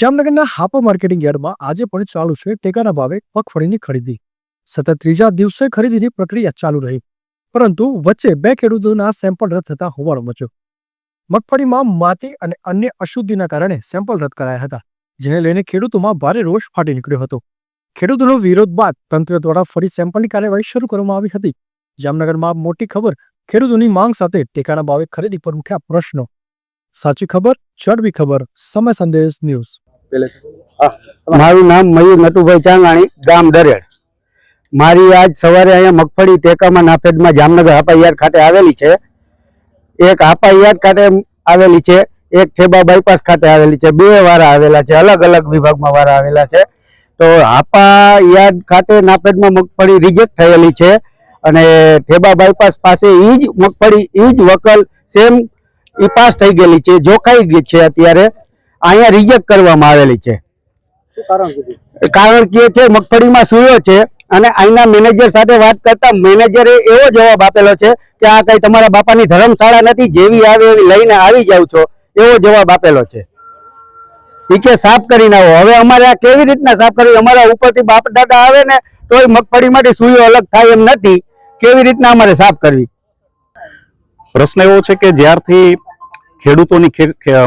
જામનગરના હાપો માર્કેટિંગ યાર્ડમાં આજે પણ ચાલુ છે ટેકાના ભાવે મગફળીની ખરીદી. સતત ત્રીજા દિવસે ખરીદીની પ્રક્રિયા ચાલુ રહી, પરંતુ વચ્ચે બે ખેડૂતોના સેમ્પલ રદ થતા હોવાનો મચ્યો. મગફળીમાં માતી અને અન્ય અશુદ્ધિના કારણે સેમ્પલ રદ કરાયા હતા, જેને લઈને ખેડૂતોમાં ભારે રોષ ફાટી નીકળ્યો હતો. ખેડૂતોનો વિરોધ બાદ તંત્ર દ્વારા ફરી સેમ્પલની કાર્યવાહી શરૂ કરવામાં આવી હતી. જામનગરમાં મોટી ખબર ખેડૂતોની માંગ સાથે ટેકાના ભાવે ખરીદી પર મૂક્યા પ્રશ્નો. સાચી ખબર, ચડવી ખબર, સમય સંદેશ ન્યૂઝ. મારું નામ મયુર નટુભાઈ ચાંગાણી ગામ દરેડ. મારી આજ સવારે અહીંયા મગફળી ટેકામાં નાફેડમાં જામનગર હાપા યાર્ડ ખાતે આવેલી છે. એક હાપા યાર્ડ ખાતે આવેલી છે, એક ઠેબા બાયપાસ ખાતે આવેલી છે. બે વારા આવેલા છે, અલગ અલગ વિભાગમાં વારા આવેલા છે. તો હાપા યાર્ડ ખાતે નાફેડમાં મગફળી રિજેક્ટ થયેલી છે અને ઠેબા બાયપાસ પાસે ઈ જ મગફળી, ઈ જ વકલ સેમ ઈ પાસ થઈ ગયેલી છે જોખાઈ ગઈ છે અત્યારે. અહીંયા રિજેક્ટ કરવામાં આવેલી છે. કારણ કે છે મગફળીમાં સુયો છે અને અહીંના મેનેજર સાથે વાત કરતા મેનેજરે એવો જવાબ આપેલો છે કે આ કઈ તમારા બાપાની ધર્મશાળા નથી જેવી આવે એવી લઈને આવી જાવ છો એવો જવાબ આપેલો છે. ઈ કે સાફ કરીને આવો હવે અમારે આ કેવી રીતના સાફ કરવી? અમારા ઉપરથી બાપ દાદા આવે ને તોય મગફળી માટે સુયો અલગ થાય એમ નથી. કેવી રીતના અમારે સાફ કરવી? પ્રશ્ન એવો છે કે જ્યારથી ખેડૂતોની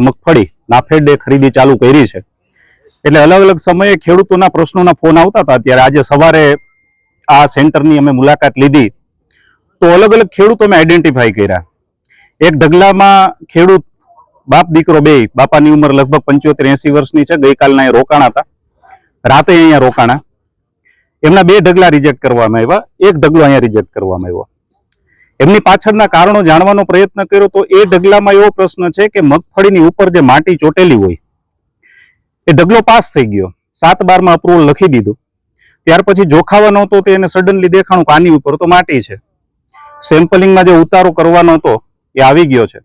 મગફળી, નાફેડે ખરીદી ચાલુ કરી છે, એટલે અલગ અલગ સમયે ખેડૂતોના પ્રશ્નોના ફોન આવતા હતા. ત્યારે આજે સવારે આ સેન્ટરની અમે મુલાકાત લીધી. તો અલગ અલગ ખેડૂતો અમે આઈડેન્ટિફાઈ કર્યા. એક ઢગલામાં ખેડૂત બાપ દીકરો બે, બાપાની ઉંમર લગભગ પંચોતેર, એસી વર્ષની છે. ગઈકાલના અહીં રોકાણા હતા. રાતે અહીંયા રોકાણા. એમના બે ઢગલા રિજેક્ટ કરવામાં આવ્યા. એક ઢગલો અહીંયા રિજેક્ટ કરવામાં આવ્યો. એમની પાછળના કારણો જાણવાનો પ્રયત્ન કર્યો તો એ ઢગલામાં એવો પ્રશ્ન છે કે મગફળીની ઉપર જે માટી ચોટેલી હોય, એ ઢગલો પાસ થઈ ગયો. સાત બારમાં અપ્રુવલ લખી દીધું. ત્યાર પછી જોખાવાનો હતો તો એને સડનલી દેખાણું કાની ઉપર તો માટી છે. સેમ્પલિંગમાં જે ઉતારો કરવાનો હતો, એ આવી ગયો છે.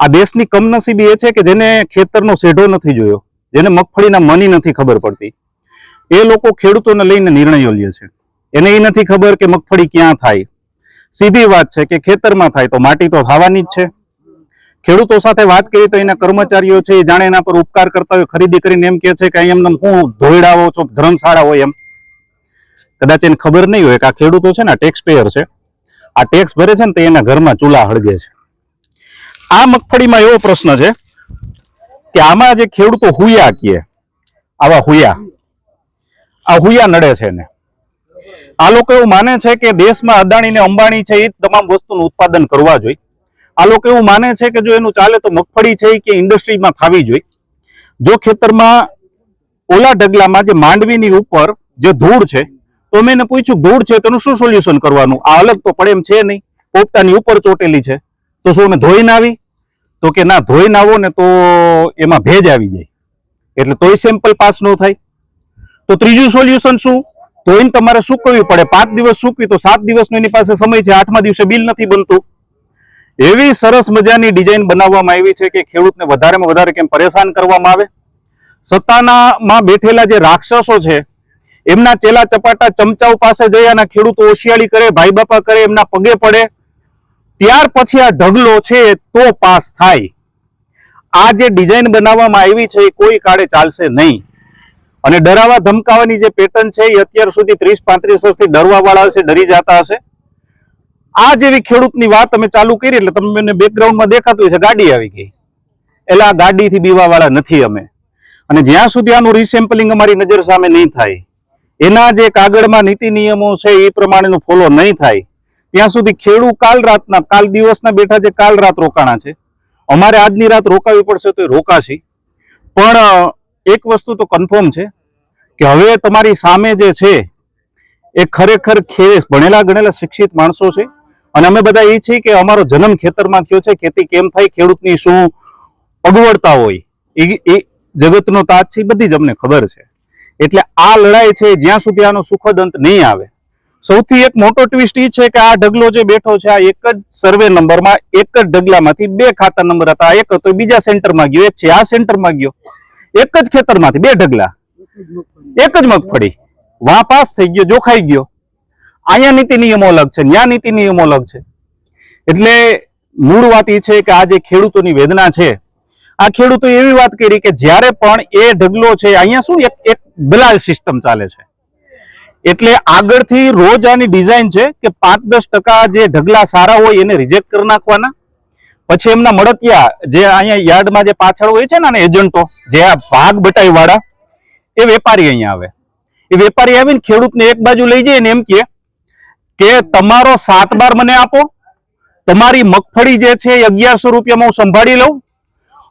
આ દેશની કમનસીબી એ છે કે જેને ખેતરનો શેઢો નથી જોયો, જેને મગફળીના મની નથી ખબર પડતી. એ લોકો ખેડૂતોને લઈને નિર્ણયો લે છે. એને એ નથી ખબર કે મગફળી ક્યાં થાય. સીધી વાત છે કે ખેતરમાં થાય તો માટી તો થવાની જ છે. ખેડૂતો સાથે વાત કરી તો એના કર્મચારીઓ છે એ જાણે એના પર ઉપકાર કરતા હોય, ખરીદી કરીને એમ કે છે કે અહીં એમને હું ધોઈડાવો છો, ધર્મશાળા હોય એમ. કદાચ એને ખબર નહીં હોય કે આ ખેડૂતો છે ને ટેક્સ પેયર છે. આ ટેક્સ ભરે છે ને તો એના ઘરમાં ચૂલા હળગે છે. આ મગફળીમાં એવો પ્રશ્ન છે કે આમાં જે ખેડૂતો હુયા કીએ આવા હુયા, આ હુયા નડે છે ને આ લોકો એવું માને છે કે દેશમાં અદાણી ને અંબાણી છે એ તમામ વસ્તુનું ઉત્પાદન કરવા જોઈએ. આ લોકો એવું માને છે કે જો એનું ચાલે તો મગફળી છે કે ઇન્ડસ્ટ્રીમાં થવી જોઈએ. જો ખેતરમાં ઓલા ઢગલામાં જે માંડવીની ઉપર જે ધૂળ છે, તો મેં એને પૂછ્યું, ધૂળ છે તેનું શું સોલ્યુશન કરવાનું? આ અલગ તો પડે એમ છે નહીં. પોપટાની ઉપર ચોટેલી છે. તો શું અમે ધોઈને આવી? તો કે ના ધોઈને આવો ને તો એમાં ભેજ આવી જાય. એટલે તોય સેમ્પલ પાસ ન થાય. તો ત્રીજું સોલ્યુશન શું? ધોઈને તમારે સૂકવવી પડે? પાંચ દિવસ સૂકવી તો સાત દિવસનો એની પાસે સમય છે. આઠમા દિવસે બિલ નથી બનતું. એવી સરસ મજાની ડિઝાઇન બનાવવામાં આવી છે કે ખેડૂતને વધારેમાં વધારે કેમ પરેશાન કરવામાં આવે. સત્તાનામાં બેઠેલા જે રાક્ષસો છે, એમના ચેલા ચપાટા ચમચાઓ પાસે જઈ અને ખેડૂતો ઓશિયાળી કરે, ભાઈ બાપા કરે, એમના પગે પડે. ત્યાર પછી આ ઢગલો છે તો પાસ થાય. આ જે ડિઝાઇન બનાવવામાં આવી છે એ કોઈ કાળે ચાલશે નહીં. અને ડરાવા ધમકાવાની જે પેટર્ન છે, એ અત્યાર સુધી ત્રીસ, પાંત્રીસ વર્ષથી ડરવા વાળા હશે, ડરી જતા હશે. આ જેવી ખેડૂતની વાત અમે ચાલુ કરી, એટલે તમને બેકગ્રાઉન્ડમાં દેખાતું હશે, ગાડી આવી ગઈ. એટલે આ ગાડીથી બીવા વાળા નથી અમે. અને જ્યાં સુધી આનું રિસેમ્પલિંગ અમારી નજર સામે નહીં થાય, એના જે કાગળમાં નીતિ નિયમો છે, એ પ્રમાણેનું ફોલો નહીં થાય, ત્યાં સુધી ખેડૂ કાલ રાતના, કાલ દિવસના બેઠા જે કાલ રાત રોકાણા છે, અમારે આજની રાત રોકાવી પડશે તો એ રોકાશી. પણ એક વસ્તુ તો કન્ફર્મ છે કે હવે તમારી સામે જે છે એ ખરેખર ખેસ ભણેલા ગણેલા શિક્ષિત માણસો છે. અને અમે બધા એ છીએ કે અમારો જન્મ ખેતરમાં થયો છે. ખેતી કેમ થાય, ખેડૂતની શું અગવડતા હોય, એ એ જગતનો તાજ છે બધી જ અમને ખબર છે. એટલે આ લડાઈ છે, જ્યાં સુધી આનો સુખદ અંત નહીં આવે. સૌથી એક મોટો ટ્વિસ્ટ એ છે કે આ ઢગલો જે બેઠો છે, આ એક જ સર્વે નંબરમાં એક જ ઢગલામાંથી બે ખાતા નંબર હતા. એક હતો, બીજા સેન્ટરમાં ગયો, એક છે, આ સેન્ટરમાં ગયો. એક જ ખેતરમાંથી, બે ઢગલા. એક જ મગફળી. વા પાસ થઈ ગયો, જોખાઈ ગયો. અહીંયા નીતિ નિયમો અલગ છે, ન્યા નીતિ નિયમો અલગ છે. એટલે મૂળ વાત એ છે કે આ જે ખેડૂતોની વેદના છે, આ ખેડૂતો એવી વાત કરી કે જ્યારે પણ એ ઢગલો છે, અહીંયા શું એક એક દલાલ સિસ્ટમ ચાલે છે. એટલે આગળથી રોજ આની ડિઝાઇન છે કે પાંચ દસ ટકા જે ઢગલા સારા હોય એને રિજેક્ટ કરી નાખવાના પછી એમના મળતિયા જે અહીંયા યાર્ડમાં જે પાછળ હોય છે ને એજન્ટો, જે આ ભાગ બટાઈ વાળા એ વેપારી અહીંયા આવે. એ વેપારી આવીને ખેડૂતને એક બાજુ લઈ જાય ને એમ કહે કે તમારો સાત બાર મને આપો, તમારી મગફળી જે છે એ અગિયારસો રૂપિયામાં હું સંભાળી લઉં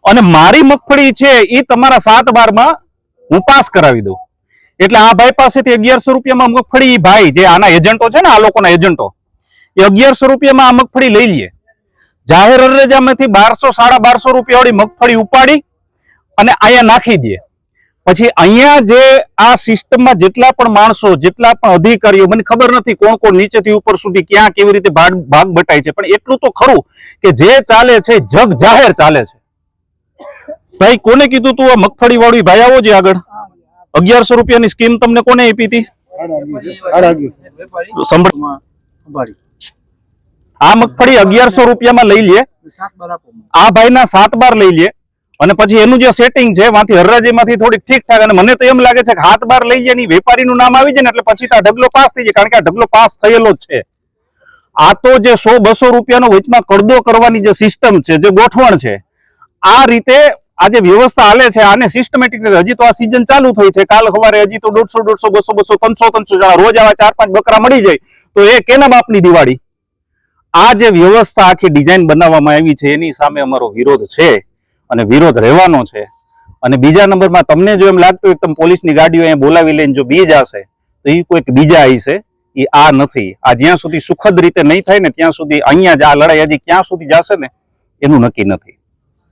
અને મારી મગફળી છે એ તમારા સાત બારમાં હું પાસ કરાવી દઉં. એટલે આ ભાઈ પાસેથી અગિયારસો રૂપિયામાં મગફળી ભાઈ જે આના એજન્ટો છે ને, આ લોકોના એજન્ટો, એ અગિયારસો રૂપિયામાં આ મગફળી લઈ લે. જાહેર અરજામાંથી બારસો સાડા બારસો રૂપિયા વાળી મગફળી ઉપાડી અને અહીંયા નાખી દે. પછી અહીંયા જે આ સિસ્ટમમાં જેટલા પણ માણસો જેટલા પણ અધિકારીઓ મને ખબર નથી કોણ કોણ નીચેથી ઉપર સુધી ક્યાં કેવી રીતે ભાગ ભાગ બટાય છે પણ એટલું તો ખરું કે જે ચાલે છે જગ જાહેર ચાલે છે. ભાઈ કોને કીધું તું આ મગફળી વાળી ભાઈ આવો છે આગળ? અગિયારસો રૂપિયાની સ્કીમ તમને કોને આપી હતી? સંભળ. આ મગફળી અગિયારસો રૂપિયામાં લઈ લે. આ ભાઈના સાત બાર લઈ લે. અને પછી એનું જે સેટિંગ છે, વાંથી હરરાજીમાંથી થોડીક ઠીક ઠાક અને મને તો એમ લાગે છે કે હાથ બાર લઈ જાય ની વેપારીનું નામ આવી જાય ને એટલે પછી આ ઢગલો પાસ થઈ જાય, કારણ કે આ ઢગલો પાસ થયેલો જ છે. આ તો જે સો બસો રૂપિયાનો વચમાં કડદો કરવાની જે સિસ્ટમ છે, જે ગોઠવણ છે, આ રીતે આ જે વ્યવસ્થા હાલે છે, આને સિસ્ટમેટિક રીતે હજી તો આ સિઝન ચાલુ થઈ છે. કાલ સવારે હજી તો દોઢસો દોઢસો, બસો બસો, ત્રણસો ત્રણસો રોજ આવા ચાર પાંચ બકરા મળી જાય. તો એ કેના બાપની દિવાળી? આ જે વ્યવસ્થા આખી ડિઝાઇન બનાવવામાં આવી છે, એની સામે અમારો વિરોધ છે અને વિરોધ રહેવાનો છે. અને બીજા નંબરમાં તમને જો એમ લાગતું હોય તમે પોલીસની ગાડીઓ અહીંયા બોલાવી લઈને જો બી જશે તો એ કોઈક બીજા છે એ આ નથી. આ જ્યાં સુધી સુખદ રીતે નહીં થાય ને, ત્યાં સુધી અહીંયા જ આ લડાઈ હજી ક્યાં સુધી જશે ને, એનું નક્કી નથી.